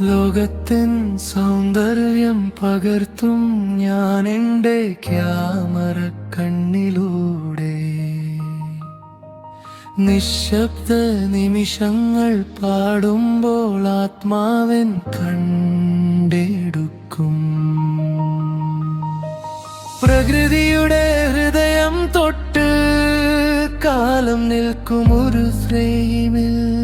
ലോകത്തിൻ സൗന്ദര്യം പകർത്തും ഞാൻ എന്റെ ക്യാമറ കണ്ണിലൂടെ. നിശബ്ദ നിമിഷങ്ങൾ പാടുമ്പോൾ ആത്മാവൻ കണ്ടെടുക്കും. പ്രകൃതിയുടെ ഹൃദയം തൊട്ട് കാലം നിൽക്കും ഒരു ഫ്രെയിമിൽ.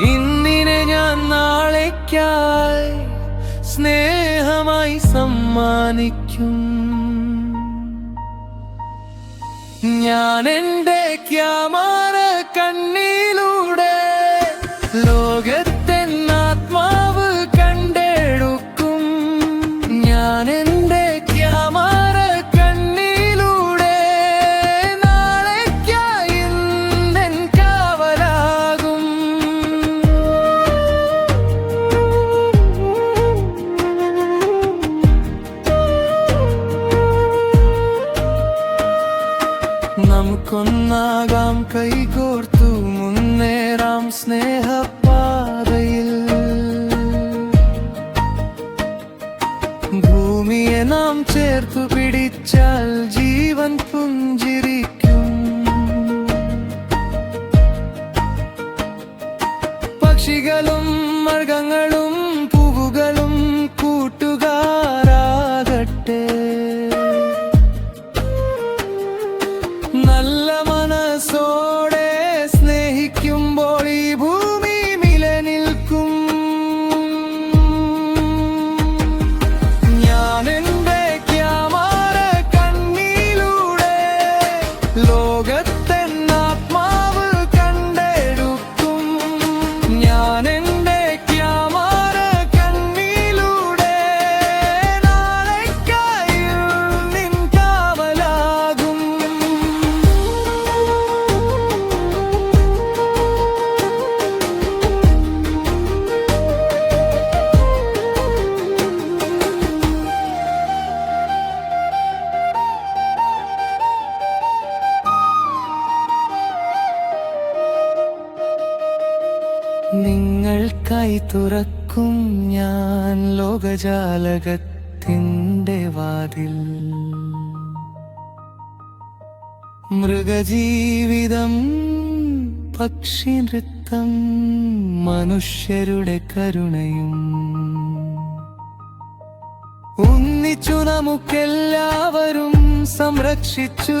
ഇന്നിനെ ഞാൻ നാളേക്കായി സ്നേഹമായി സമ്മാനിക്കും. ഞാൻ എന്റെ ക്യാമറ കണ്ണിലൂടെ നമുക്കൊന്നാകാം കൈകോർത്തു മുന്നേറാം സ്നേഹപ്പാതയിൽ ഭൂമിയെ നാം ചേർത്തു പിടിച്ചാൽ ജീവൻ പുഞ്ചിരിക്കും. പക്ഷികളും മൃഗങ്ങളും നിങ്ങൾക്കായി തുറക്കും ഞാൻ ലോകജാലകത്തിന്റെ വാതിൽ. മൃഗജീവിതം പക്ഷി നൃത്തം മനുഷ്യരുടെ കരുണയും. ഒന്നിച്ചു നമുക്കെല്ലാവരും സംരക്ഷിച്ചു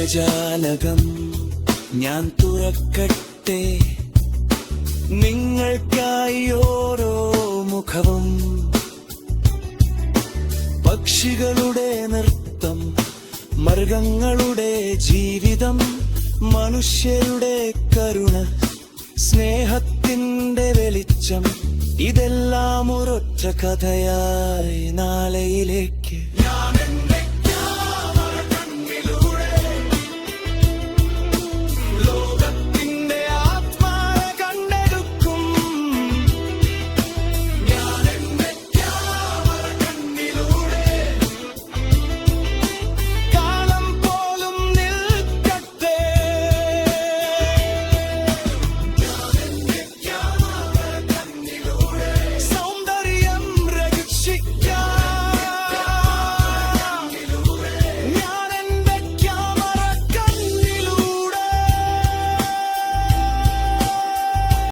ലോകജാലകം ഞാൻ തുറക്കട്ടെ. നിങ്ങൾക്കായി ഓരോ മുഖവും പക്ഷികളുടെ നൃത്തം മൃഗങ്ങളുടെ ജീവിതം മനുഷ്യരുടെ കരുണ സ്നേഹത്തിന്റെ വെളിച്ചം ഇതെല്ലാം ഒരൊറ്റ കഥയായി നാളെയിലേക്ക്.